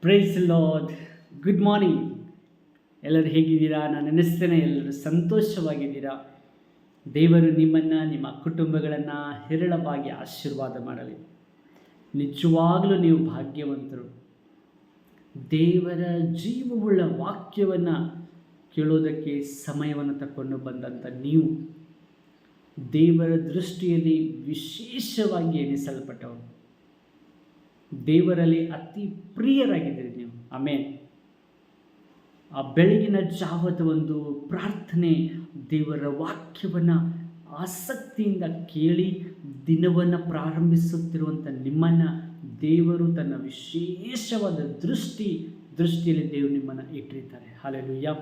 Price lord good morning ಎಲ್ಲರೂ ಹೇಗಿದ್ದೀರಾ? ನಾನು ನೆನೆಸ್ತೇನೆ. ಎಲ್ಲರೂ ಸಂತೋಷವಾಗಿದ್ದೀರಾ? ದೇವರು ನಿಮ್ಮನ್ನು, ನಿಮ್ಮ ಕುಟುಂಬಗಳನ್ನು ಹೇರಳವಾಗಿ ಆಶೀರ್ವಾದ ಮಾಡಲಿ. ನಿಜವಾಗಲೂ ನೀವು ಭಾಗ್ಯವಂತರು. ದೇವರ ಜೀವವುಳ್ಳ ವಾಕ್ಯವನ್ನು ಕೇಳೋದಕ್ಕೆ ಸಮಯವನ್ನು ತಗೊಂಡು ಬಂದಂಥ ನೀವು, ದೇವರ ದೃಷ್ಟಿಯಲ್ಲಿ ವಿಶೇಷವಾಗಿ ಎಣಿಸಲ್ಪಟ್ಟವರು. ದೇವರಲ್ಲಿ ಅತಿ ಪ್ರಿಯರಾಗಿದ್ದೀರಿ ನೀವು. ಆಮೇಲೆ ಆ ಬೆಳಗಿನ ಜಾವದ ಒಂದು ಪ್ರಾರ್ಥನೆ ದೇವರ ವಾಕ್ಯವನ್ನು ಆಸಕ್ತಿಯಿಂದ ಕೇಳಿ ದಿನವನ್ನು ಪ್ರಾರಂಭಿಸುತ್ತಿರುವಂಥ ನಿಮ್ಮನ್ನು ದೇವರು ತನ್ನ ವಿಶೇಷವಾದ ದೃಷ್ಟಿ, ದೃಷ್ಟಿಯಲ್ಲಿ ದೇವರು ನಿಮ್ಮನ್ನು ಇಟ್ಟಿರ್ತಾರೆ. Hallelujah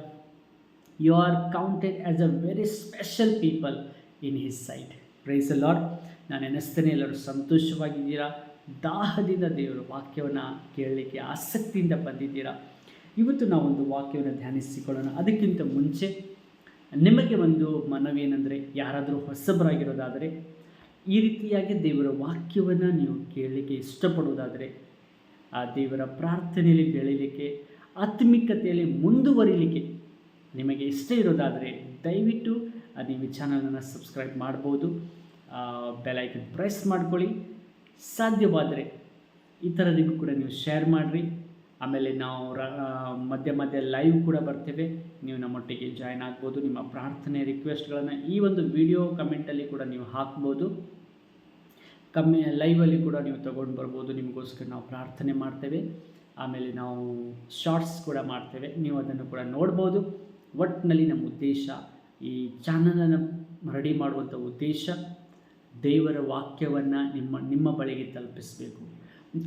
you are counted as a very special people in his sight praise lord ನಾನು ಎನಿಸ್ತೇನೆ ಎಲ್ಲರೂ ಸಂತೋಷವಾಗಿದ್ದೀರಾ? ದಾಹದಿಂದ ದೇವರ ವಾಕ್ಯವನ್ನು ಕೇಳಲಿಕ್ಕೆ ಆಸಕ್ತಿಯಿಂದ ಬಂದಿದ್ದೀರಾ? ಇವತ್ತು ನಾವು ಒಂದು ವಾಕ್ಯವನ್ನು ಧ್ಯಾನಿಸಿಕೊಳ್ಳೋಣ. ಅದಕ್ಕಿಂತ ಮುಂಚೆ ನಿಮಗೆ ಒಂದು ಮನವಿ ಏನಂದರೆ ಯಾರಾದರೂ ಹೊಸಬರಾಗಿರೋದಾದರೆ, ಈ ರೀತಿಯಾಗಿ ದೇವರ ವಾಕ್ಯವನ್ನು ನೀವು ಕೇಳಲಿಕ್ಕೆ ಇಷ್ಟಪಡುವುದಾದರೆ ಆ ದೇವರ ಪ್ರಾರ್ಥನೆಯಲ್ಲಿ ಬೆಳೀಲಿಕ್ಕೆ, ಆತ್ಮಿಕತೆಯಲ್ಲಿ ಮುಂದುವರಿಲಿಕ್ಕೆ ನಿಮಗೆ ಇಷ್ಟ ಇರೋದಾದರೆ ದಯವಿಟ್ಟು ನೀವು ಚಾನಲನ್ನು ಸಬ್ಸ್ಕ್ರೈಬ್ ಮಾಡ್ಬೋದು. ಬೆಲೈಕನ್ ಪ್ರೆಸ್ ಮಾಡ್ಕೊಳ್ಳಿ. ಸಾಧ್ಯವಾದರೆ ಇತರರಿಗೂ ಕೂಡ ನೀವು ಶೇರ್ ಮಾಡಿರಿ. ಆಮೇಲೆ ನಾವು ರ- ಮಧ್ಯೆ ಮಧ್ಯೆ ಲೈವ್ ಕೂಡ ಬರ್ತೇವೆ. ನೀವು ನಮ್ಮೊಟ್ಟಿಗೆ ಜಾಯ್ನ್ ಆಗ್ಬೋದು. ನಿಮ್ಮ ಪ್ರಾರ್ಥನೆ ರಿಕ್ವೆಸ್ಟ್ಗಳನ್ನು ಈ ಒಂದು ವಿಡಿಯೋ ಕಮೆಂಟಲ್ಲಿ ಕೂಡ ನೀವು ಹಾಕ್ಬೋದು. ಕಮ್ಮಿ ಲೈವಲ್ಲಿ ಕೂಡ ನೀವು ತೊಗೊಂಡು ಬರ್ಬೋದು. ನಿಮಗೋಸ್ಕರ ನಾವು ಪ್ರಾರ್ಥನೆ ಮಾಡ್ತೇವೆ. ಆಮೇಲೆ ನಾವು ಶಾರ್ಟ್ಸ್ ಕೂಡ ಮಾಡ್ತೇವೆ. ನೀವು ಅದನ್ನು ಕೂಡ ನೋಡ್ಬೋದು. ಒಟ್ಟಿನಲ್ಲಿ ನಮ್ಮ ಉದ್ದೇಶ, ಈ ಚಾನಲನ್ನು ರೆಡಿ ಮಾಡುವಂಥ ಉದ್ದೇಶ ದೇವರ ವಾಕ್ಯವನ್ನು ನಿಮ್ಮ ನಿಮ್ಮ ಬಳಿಗೆ ತಲುಪಿಸಬೇಕು.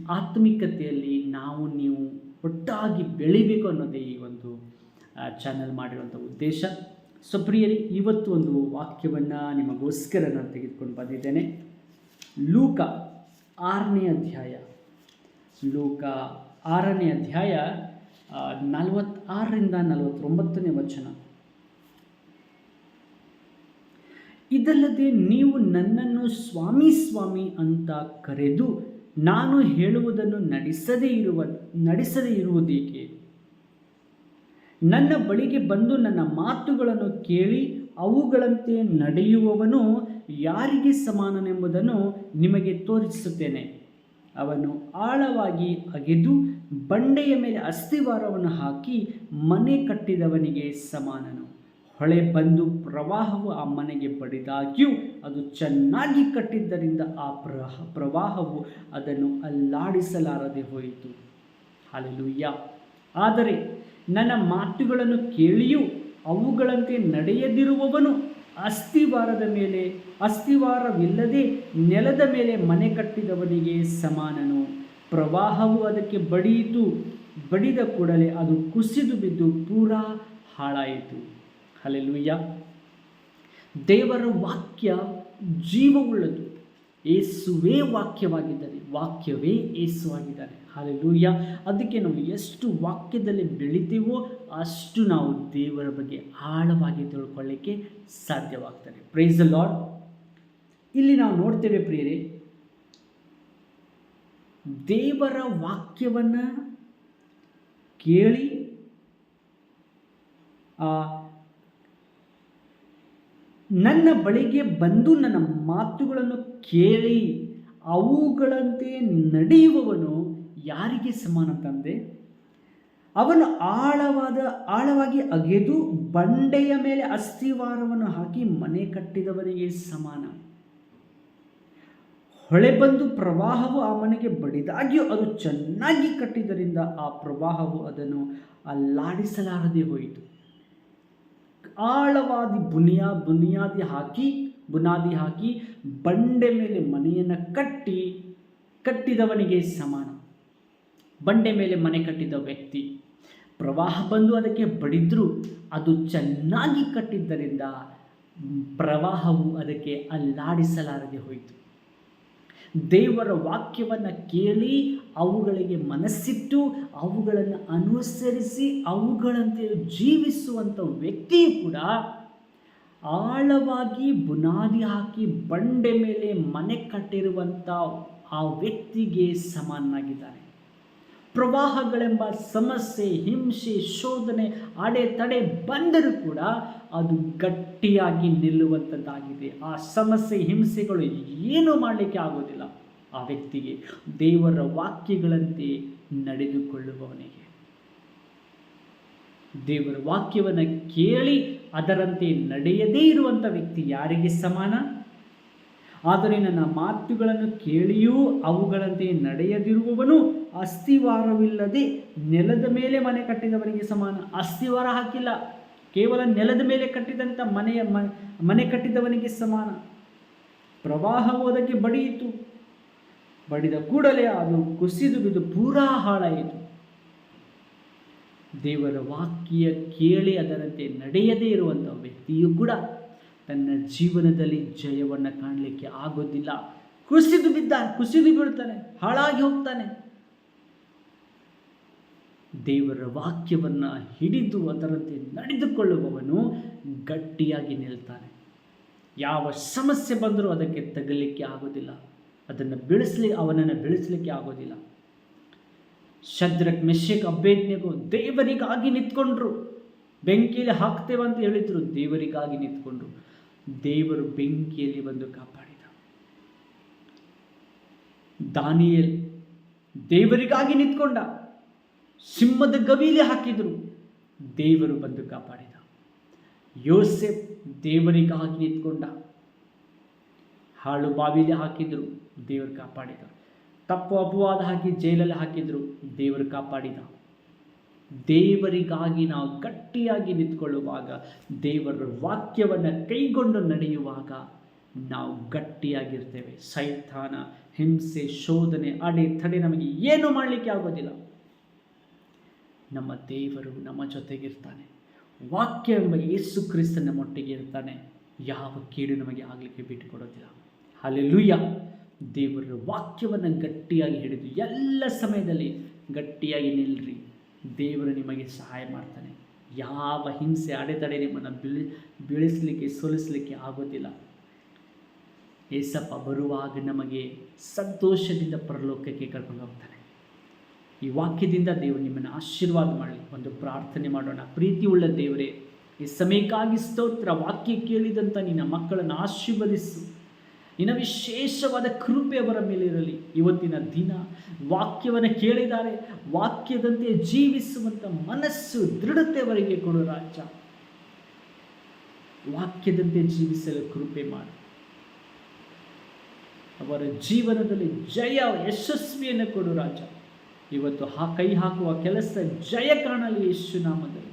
ಆತ್ಮಿಕತೆಯಲ್ಲಿ ನಾವು, ನೀವು ಒಟ್ಟಾಗಿ ಬೆಳಿಬೇಕು ಅನ್ನೋದೇ ಈ ಒಂದು ಚಾನಲ್ ಮಾಡಿರುವಂಥ ಉದ್ದೇಶ. ಸೊ ಪ್ರಿಯರಿ, ಇವತ್ತು ಒಂದು ವಾಕ್ಯವನ್ನು ನಿಮಗೋಸ್ಕರ ನಾನು ತೆಗೆದುಕೊಂಡು ಬಂದಿದ್ದೇನೆ. ಲೂಕ ಆರನೇ ಅಧ್ಯಾಯ. ಲೂಕ ಆರನೇ ಅಧ್ಯಾಯ ನಲವತ್ತಾರರಿಂದ ನಲವತ್ತೊಂಬತ್ತನೇ ವಚನ. ಇದಲ್ಲದೆ ನೀವು ನನ್ನನ್ನು ಸ್ವಾಮಿ ಸ್ವಾಮಿ ಅಂತ ಕರೆದು ನಾನು ಹೇಳುವುದನ್ನು ನಡೆಸದೇ ಇರುವ, ನಡೆಸದೇ ಇರುವುದೇಕೆ? ನನ್ನ ಬಳಿಗೆ ಬಂದು ನನ್ನ ಮಾತುಗಳನ್ನು ಕೇಳಿ ಅವುಗಳಂತೆ ನಡೆಯುವವನು ಯಾರಿಗೆ ಸಮಾನನೆಂಬುದನ್ನು ನಿಮಗೆ ತೋರಿಸುತ್ತೇನೆ. ಅವನು ಆಳವಾಗಿ ಅಗೆದು ಬಂಡೆಯ ಮೇಲೆ ಅಸ್ಥಿವಾರವನ್ನು ಹಾಕಿ ಮನೆ ಕಟ್ಟಿದವನಿಗೆ ಸಮಾನನು. ಹೊಳೆ ಬಂದು ಪ್ರವಾಹವು ಆ ಮನೆಗೆ ಬಡಿದಾಗ್ಯೂ ಅದು ಚೆನ್ನಾಗಿ ಕಟ್ಟಿದ್ದರಿಂದ ಆ ಪ್ರಹ, ಪ್ರವಾಹವು ಅದನ್ನು ಅಲ್ಲಾಡಿಸಲಾರದೆ ಹೋಯಿತು. ಹಾಲೆಲೂಯ್ಯ ಆದರೆ ನನ್ನ ಮಾತುಗಳನ್ನು ಕೇಳಿಯೂ ಅವುಗಳಂತೆ ನಡೆಯದಿರುವವನು ಅಸ್ಥಿವಾರದ ಮೇಲೆ ಅಸ್ಥಿವಾರವಿಲ್ಲದೆ ನೆಲದ ಮೇಲೆ ಮನೆ ಕಟ್ಟಿದವನಿಗೆ ಸಮಾನನು. ಪ್ರವಾಹವು ಅದಕ್ಕೆ ಬಡಿಯಿತು, ಬಡಿದ ಕೂಡಲೇ ಅದು ಕುಸಿದು ಬಿದ್ದು ಪೂರಾ ಹಾಳಾಯಿತು. ಹಲೆಲುಯ್ಯ ದೇವರ ವಾಕ್ಯ ಜೀವವುಳ್ಳದು ಏಸುವೇ ವಾಕ್ಯವಾಗಿದ್ದಾರೆ. ವಾಕ್ಯವೇ ಏಸುವಾಗಿದ್ದಾನೆ ಹಾಲೆಲೂಯ್ಯ ಅದಕ್ಕೆ ನಾವು ಎಷ್ಟು ವಾಕ್ಯದಲ್ಲಿ ಬೆಳಿತೀವೋ ಅಷ್ಟು ನಾವು ದೇವರ ಬಗ್ಗೆ ಆಳವಾಗಿ ತಿಳ್ಕೊಳ್ಳಿಕ್ಕೆ ಸಾಧ್ಯವಾಗ್ತದೆ. ಪ್ರೈಸ್ ಲಾರ್ಡ್ ಇಲ್ಲಿ ನಾವು ನೋಡ್ತೇವೆ ಪ್ರಿಯರೇ, ದೇವರ ವಾಕ್ಯವನ್ನು ಕೇಳಿ, ಆ ನನ್ನ ಬಳಿಗೆ ಬಂದು ನನ್ನ ಮಾತುಗಳನ್ನು ಕೇಳಿ ಅವುಗಳಂತೆ ನಡೆಯುವವನು ಯಾರಿಗೆ ಸಮಾನ ತಂದೆ? ಅವನು ಆಳವಾದ, ಆಳವಾಗಿ ಅಗೆದು ಬಂಡೆಯ ಮೇಲೆ ಅಸ್ಥಿವಾರವನ್ನು ಹಾಕಿ ಮನೆ ಕಟ್ಟಿದವನಿಗೆ ಸಮಾನ. ಹೊಳೆ ಬಂದು ಪ್ರವಾಹವು ಆ ಮನೆಗೆ ಬಡಿದಾಗ್ಯೂ, ಅದು ಚೆನ್ನಾಗಿ ಕಟ್ಟಿದ್ದರಿಂದ ಆ ಪ್ರವಾಹವು ಅದನ್ನು ಅಲ್ಲಾಡಿಸಲಾರದೆ ಹೋಯಿತು. ಆಳವಾದ ಬುನಿಯಾ, ಬುನಿಯಾದಿ ಹಾಕಿ, ಬುನಾದಿ ಹಾಕಿ ಬಂಡೆ ಮೇಲೆ ಮನೆಯನ್ನು ಕಟ್ಟಿ ಕಟ್ಟಿದವನಿಗೆ ಸಮಾನ. ಬಂಡೆ ಮೇಲೆ ಮನೆ ಕಟ್ಟಿದ ವ್ಯಕ್ತಿ ಪ್ರವಾಹ ಬಂದು ಅದಕ್ಕೆ ಬಡಿದ್ರೂ, ಅದು ಚೆನ್ನಾಗಿ ಕಟ್ಟಿದ್ದರಿಂದ ಪ್ರವಾಹವು ಅದಕ್ಕೆ ಅಲ್ಲಾಡಿಸಲಾರದೆ ಹೋಯಿತು. ದೇವರ ವಾಕ್ಯವನ್ನು ಕೇಳಿ ಅವುಗಳಿಗೆ ಮನಸ್ಸಿಟ್ಟು, ಅವುಗಳನ್ನು ಅನುಸರಿಸಿ, ಅವುಗಳಂತೆ ಜೀವಿಸುವಂಥ ವ್ಯಕ್ತಿಯು ಕೂಡ ಆಳವಾಗಿ ಬುನಾದಿ ಹಾಕಿ ಬಂಡೆ ಮೇಲೆ ಮನೆ ಕಟ್ಟಿರುವಂಥ ಆ ವ್ಯಕ್ತಿಗೆ ಸಮಾನನಾಗಿದ್ದಾನೆ. ಪ್ರವಾಹಗಳೆಂಬ ಸಮಸ್ಯೆ, ಹಿಂಸೆ, ಶೋಧನೆ ಅಡೆತಡೆ ಬಂದರೂ ಕೂಡ ಅದು ಗಟ್ಟಿಯಾಗಿ ನಿಲ್ಲುವಂಥದ್ದಾಗಿದೆ. ಆ ಸಮಸ್ಯೆ, ಹಿಂಸೆಗಳು ಏನು ಮಾಡಲಿಕ್ಕೆ ಆಗೋದಿಲ್ಲ. ಆ ವ್ಯಕ್ತಿಗೆ ದೇವರ ವಾಕ್ಯಗಳಂತೆ ನಡೆದುಕೊಳ್ಳುವವನಿಗೆ. ದೇವರ ವಾಕ್ಯವನ್ನು ಕೇಳಿ ಅದರಂತೆ ನಡೆಯದೇ ಇರುವಂಥ ವ್ಯಕ್ತಿ ಯಾರಿಗೆ ಸಮಾನ? ಆದರೆ ನನ್ನ ಮಾತುಗಳನ್ನು ಕೇಳಿಯೂ ಅವುಗಳಂತೆ ನಡೆಯದಿರುವವನು ಅಸ್ಥಿವಾರವಿಲ್ಲದೆ ನೆಲದ ಮೇಲೆ ಮನೆ ಕಟ್ಟಿದವನಿಗೆ ಸಮಾನ? ಅಸ್ಥಿವಾರ ಹಾಕಿಲ್ಲ. ಕೇವಲ ನೆಲದ ಮೇಲೆ ಕಟ್ಟಿದಂಥ ಮನೆಯ ಮನೆ ಕಟ್ಟಿದವನಿಗೆ ಸಮಾನ. ಪ್ರವಾಹ ಹೋದಕ್ಕೆ ಬಡಿಯಿತು ಬಡಿದ ಕೂಡಲೇ ಅದು ಕುಸಿದು ಬಿದ್ದು ಪೂರಾ ಹಾಳಾಯಿತು. ದೇವರ ವಾಕ್ಯ ಕೇಳಿ ಅದರಂತೆ ನಡೆಯದೇ ಇರುವಂಥ ವ್ಯಕ್ತಿಯು ಕೂಡ ತನ್ನ ಜೀವನದಲ್ಲಿ ಜಯವನ್ನು ಕಾಣಲಿಕ್ಕೆ ಆಗೋದಿಲ್ಲ. ಕುಸಿದು ಬಿದ್ದ ಕುಸಿದು ಬೀಳ್ತಾನೆ, ಹಾಳಾಗಿ ಹೋಗ್ತಾನೆ. ದೇವರ ವಾಕ್ಯವನ್ನು ಹಿಡಿದು ಅದರಂತೆ ನಡೆದುಕೊಳ್ಳುವವನು ಗಟ್ಟಿಯಾಗಿ ನಿಲ್ತಾನೆ. ಯಾವ ಸಮಸ್ಯೆ ಬಂದರೂ ಅದಕ್ಕೆ ತಗಲಿಕ್ಕೆ ಆಗೋದಿಲ್ಲ. ಅದನ್ನು ಬೆಳೆಸಲಿ, ಅವನನ್ನು ಬೆಳೆಸಲಿಕ್ಕೆ ಆಗೋದಿಲ್ಲ. ಶದ್ರಕ್, ಮೆಷಕ್ ಅಭ್ಯಜ್ಞಗೂ ದೇವರಿಗಾಗಿ ನಿಂತ್ಕೊಂಡ್ರು. ಬೆಂಕಿಯಲ್ಲಿ ಹಾಕ್ತೇವೆ ಅಂತ ಹೇಳಿದ್ರು, ದೇವರಿಗಾಗಿ ನಿಂತ್ಕೊಂಡ್ರು. ದೇವರು ಬೆಂಕಿಯಲ್ಲಿ ಬಂದು ಕಾಪಾಡಿದ. ದಾನಿಯಲ್ ದೇವರಿಗಾಗಿ ನಿಂತ್ಕೊಂಡ. ಸಿಂಹದ ಗವಿಲಿ ಹಾಕಿದ್ರು. ದೇವರು ಬಂದು ಕಾಪಾಡಿದ. ಯೋಸೆಫ್ ದೇವರಿಗಾಗಿ ನಿಂತ್ಕೊಂಡ. ಹಾಳು ಬಾವಿಲಿ ಹಾಕಿದ್ರು, ದೇವರು ಕಾಪಾಡಿದ. ತಪ್ಪು ಅಪವಾದ ಹಾಕಿ ಜೈಲಲ್ಲಿ ಹಾಕಿದ್ರು, ದೇವರು ಕಾಪಾಡಿದ. ದೇವರಿಗಾಗಿ ನಾವು ಗಟ್ಟಿಯಾಗಿ ನಿಂತ್ಕೊಳ್ಳುವಾಗ, ದೇವರ ವಾಕ್ಯವನ್ನು ಕೈಗೊಂಡು ನಡೆಯುವಾಗ ನಾವು ಗಟ್ಟಿಯಾಗಿರ್ತೇವೆ. ಸೈತಾನ ಹಿಂಸೆ, ಶೋಧನೆ, ಅಡೆ, ತಡೆ ನಮಗೆ ಏನು ಮಾಡಲಿಕ್ಕೆ ಆಗೋದಿಲ್ಲ. ನಮ್ಮ ದೇವರು ನಮ್ಮ ಜೊತೆಗಿರ್ತಾನೆ. ವಾಕ್ಯ ಎಂಬ ಯೇಸು ಕ್ರಿಸ್ತನ ಮೊಟ್ಟಿಗೆ ಇರ್ತಾನೆ. ಯಾವ ಕೀಡು ನಮಗೆ ಆಗಲಿಕ್ಕೆ ಬಿಟ್ಟುಕೊಡೋದಿಲ್ಲ. ಅಲ್ಲೆಲ್ಲೂಯ್ಯ ದೇವರ ವಾಕ್ಯವನ್ನು ಗಟ್ಟಿಯಾಗಿ ಹಿಡಿದು ಎಲ್ಲ ಸಮಯದಲ್ಲಿ ಗಟ್ಟಿಯಾಗಿ ನಿಲ್ಲರಿ ದೇವರು ನಿಮಗೆ ಸಹಾಯ ಮಾಡ್ತಾನೆ. ಯಾವ ಹಿಂಸೆ ಅಡೆತಡೆ ನಿಮ್ಮನ್ನು ಬಿಳಿ, ಬೀಳಿಸಲಿಕ್ಕೆ, ಸೋಲಿಸಲಿಕ್ಕೆ ಆಗೋದಿಲ್ಲ. ಏಸಪ್ಪ ಬರುವಾಗ ನಮಗೆ ಸಂತೋಷದಿಂದ ಪರಲೋಕಕ್ಕೆ ಕರ್ಕೊಂಡು ಹೋಗ್ತಾನೆ. ಈ ವಾಕ್ಯದಿಂದ ದೇವರು ನಿಮ್ಮನ್ನು ಆಶೀರ್ವಾದ ಮಾಡಲಿ ಒಂದು ಪ್ರಾರ್ಥನೆ ಮಾಡೋಣ. ಪ್ರೀತಿಯುಳ್ಳ ದೇವರೇ, ಈ ಸಮಯಕ್ಕಾಗಿ ಸ್ತೋತ್ರ, ವಾಕ್ಯ ಕೇಳಿದಂಥ ನಿನ್ನ ಮಕ್ಕಳನ್ನು ಆಶೀರ್ವದಿಸು. ನಿನ್ನ ವಿಶೇಷವಾದ ಕೃಪೆ ಅವರ ಮೇಲಿರಲಿ ಇವತ್ತಿನ ದಿನ ವಾಕ್ಯವನ್ನು ಕೇಳಿದ್ದಾರೆ. ವಾಕ್ಯದಂತೆ ಜೀವಿಸುವಂಥ ಮನಸ್ಸು ದೃಢತೆ ಅವರಿಗೆ ಕೊಡು ರಾಜ. ವಾಕ್ಯದಂತೆ ಜೀವಿಸಲು ಕೃಪೆ ಮಾಡಿ. ಅವರ ಜೀವನದಲ್ಲಿ ಜಯ, ಯಶಸ್ವಿಯನ್ನು ಕೊಡು ರಾಜ. ಇವತ್ತು ಹಾ, ಕೈ ಹಾಕುವ ಕೆಲಸ ಜಯ ಕಾಣಲಿ ಯೇಸು ನಾಮದಲ್ಲಿ.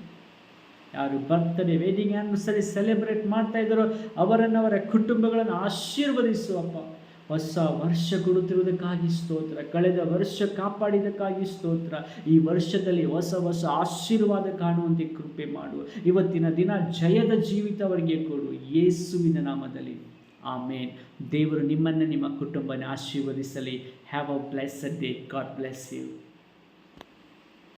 ಯಾರು ಬರ್ತಡೇ ವೇದಿಕೆ ಆ್ಯನಿವರ್ಸರಿ ಸೆಲೆಬ್ರೇಟ್ ಮಾಡ್ತಾ ಇದ್ದಾರೋ ಅವರನ್ನು ಅವರ ಕುಟುಂಬಗಳನ್ನು ಆಶೀರ್ವದಿಸುವಪ್ಪ ಹೊಸ ವರ್ಷ ಕೊಡುತ್ತಿರುವುದಕ್ಕಾಗಿ ಸ್ತೋತ್ರ, ಕಳೆದ ವರ್ಷ ಕಾಪಾಡಿದ್ದಕ್ಕಾಗಿ ಸ್ತೋತ್ರ, ಈ ವರ್ಷದಲ್ಲಿ ಹೊಸ ಹೊಸ ಆಶೀರ್ವಾದ ಕಾಣುವಂತೆ ಕೃಪೆ ಮಾಡು. ಇವತ್ತಿನ ದಿನ ಜಯದ ಜೀವಿತ ಅವರಿಗೆ ಕೊಡು, ಯೇಸುವಿನ ನಾಮದಲ್ಲಿ. ಆಮೇನ್. ದೇವರು ನಿಮ್ಮನ್ನು ನಿಮ್ಮ ಕುಟುಂಬನ ಆಶೀರ್ವದಿಸಲಿ. Have a blessed day God bless you